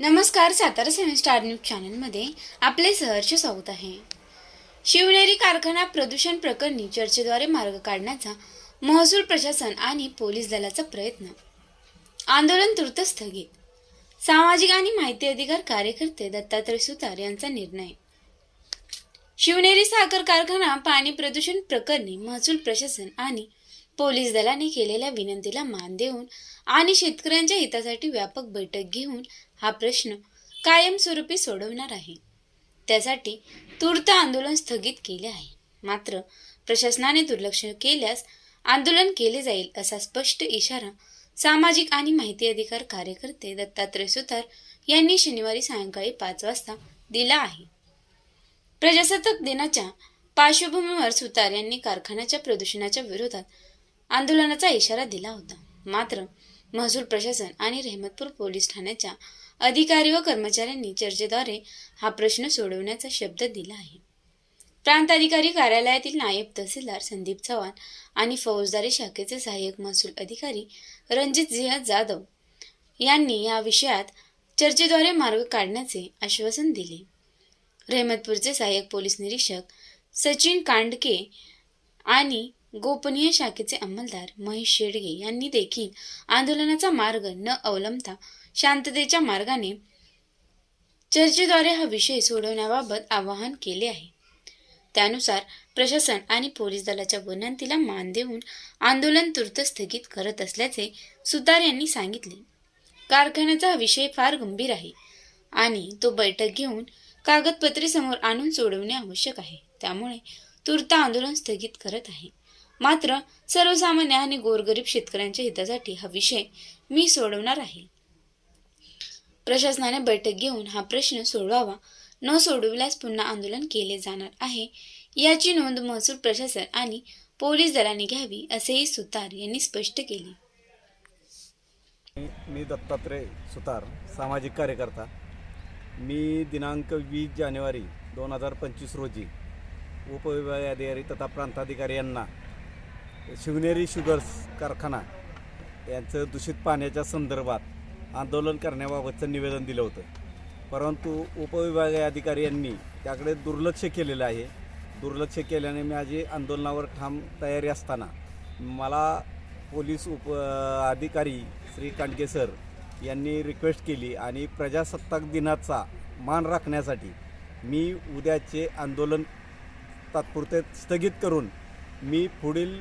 नमस्कार सातारा सेवन star news चॅनलमध्ये आपले सहर्ष स्वागत आहे. शिवनेरी कारखाना प्रदूषण प्रकरणी चर्चेद्वारे मार्ग काढण्याचा महसूल प्रशासन आणि पोलीस दलाचा प्रयत्न. आंदोलन तूर्त स्थगित. सामाजिक आणि माहिती अधिकार कार्यकर्ते दत्तात्रय सुतार यांचा निर्णय. शिवनेरी साखर कारखाना पाणी प्रदूषण प्रकरणी महसूल प्रशासन आणि पोलीस दलाने केलेल्या विनंतीला मान देऊन आणि शेतकऱ्यांच्या हितासाठी व्यापक बैठक घेऊन हा प्रश्न कायमस्वरूपी सोडवणार आहे. त्यासाठी तूर्त आंदोलन स्थगित केले आहे. मात्र प्रशासनाने दुर्लक्ष केल्यास आंदोलन केले जाईल असा स्पष्ट इशारा सामाजिक आणि माहिती अधिकार कार्यकर्ते दत्तात्रय सुतार यांनी शनिवारी सायंकाळी पाच वाजता दिला आहे. प्रजासत्ताक दिनाच्या पार्श्वभूमीवर सुतार यांनी कारखान्याच्या प्रदूषणाच्या विरोधात आंदोलनाचा इशारा दिला होता. मात्र महसूल प्रशासन आणि रहमतपूर पोलीस ठाण्याच्या अधिकारी व कर्मचाऱ्यांनी चर्चेद्वारे हा प्रश्न सोडवण्याचा शब्द दिला आहे. प्रांताधिकारी कार्यालयातील नायब तहसीलदार संदीप चव्हाण आणि फौजदारी शाखेचे सहाय्यक महसूल अधिकारी रणजित सिंह जाधव यांनी या विषयात चर्चेद्वारे मार्ग काढण्याचे आश्वासन दिले. रहमतपूरचे सहाय्यक पोलीस निरीक्षक सचिन कांडके आणि गोपनीय शाखेचे अंमलदार महेश शेडगे यांनी देखील आंदोलनाचा मार्ग न अवलंबता शांततेच्या मार्गाने चर्चेद्वारे हा विषय सोडवण्याबाबत आवाहन केले आहे. त्यानुसार प्रशासन आणि पोलीस दलाच्या विनंतीला मान देऊन आंदोलन तूर्त स्थगित करत असल्याचे सुतार यांनी सांगितले. कारखान्याचा हा विषय फार गंभीर आहे आणि तो बैठक घेऊन कागदपत्रे समोर आणून सोडवणे आवश्यक आहे. त्यामुळे तूर्त आंदोलन स्थगित करत आहे. मात्र सर्वसामान्य आणि गोरगरीब शेतकऱ्यांच्या हितासाठी हा विषय मी सोडवणार आहे. प्रशासनाने बैठक घेऊन हा प्रश्न सोडवावा न सोडविल्यास पुन्हा आंदोलन केले जाणार आहे याची नोंद महसूल प्रशासन आणि पोलीस दलाने घ्यावी असेही सुतार यांनी स्पष्ट केले. मी दत्तात्रय सुतार सामाजिक कार्यकर्ता. मी दिनांक वीस जानेवारी दोन हजार पंचवीस रोजी उपविभागाधिकारी तथा प्रांताधिकारी यांना शिवनेरी शुगर्स कारखाना यांचं दूषित पाण्याच्या संदर्भात आंदोलन करण्याबाबतचं निवेदन दिलं होतं. परंतु उपविभागीय अधिकारी यांनी त्याकडे दुर्लक्ष केलेलं आहे. दुर्लक्ष केल्याने मी माझी आंदोलनावर ठाम तयारी असताना मला पोलीस उप अधिकारी श्री कांडके सर यांनी रिक्वेस्ट केली आणि प्रजासत्ताक दिनाचा मान राखण्यासाठी मी उद्याचे आंदोलन तात्पुरते स्थगित करून मी पुढील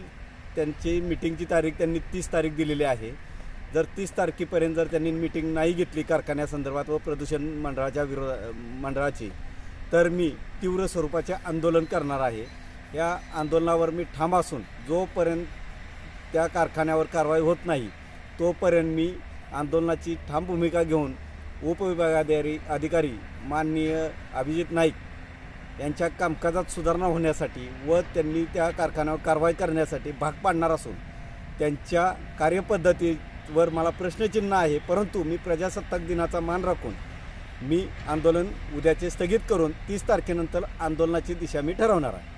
त्यांची मिटिंगची तारीख त्यांनी तीस तारीख दिलेली आहे. जर तीस तारखेपर्यंत जर त्यांनी मिटिंग नाही घेतली कारखान्यासंदर्भात व प्रदूषण मंडळाच्या विरो मंडळाची तर मी तीव्र स्वरूपाचे आंदोलन करणार आहे. या आंदोलनावर मी ठाम असून जोपर्यंत त्या कारखान्यावर कारवाई होत नाही तोपर्यंत मी आंदोलनाची ठाम भूमिका घेऊन उपविभागाधिकारी अधिकारी माननीय अभिजित नाईक यांच्या कामकाजात सुधारणा होण्यासाठी व त्यांनी त्या कारखान्यावर कारवाई करण्यासाठी भाग पाडणार असून त्यांच्या कार्यपद्धतीवर मला प्रश्नचिन्ह आहे परंतु मी प्रजासत्ताक दिनाचा मान राखून मी आंदोलन उद्याचे स्थगित करून तीस तारखेनंतर आंदोलनाची दिशा मी ठरवणार आहे.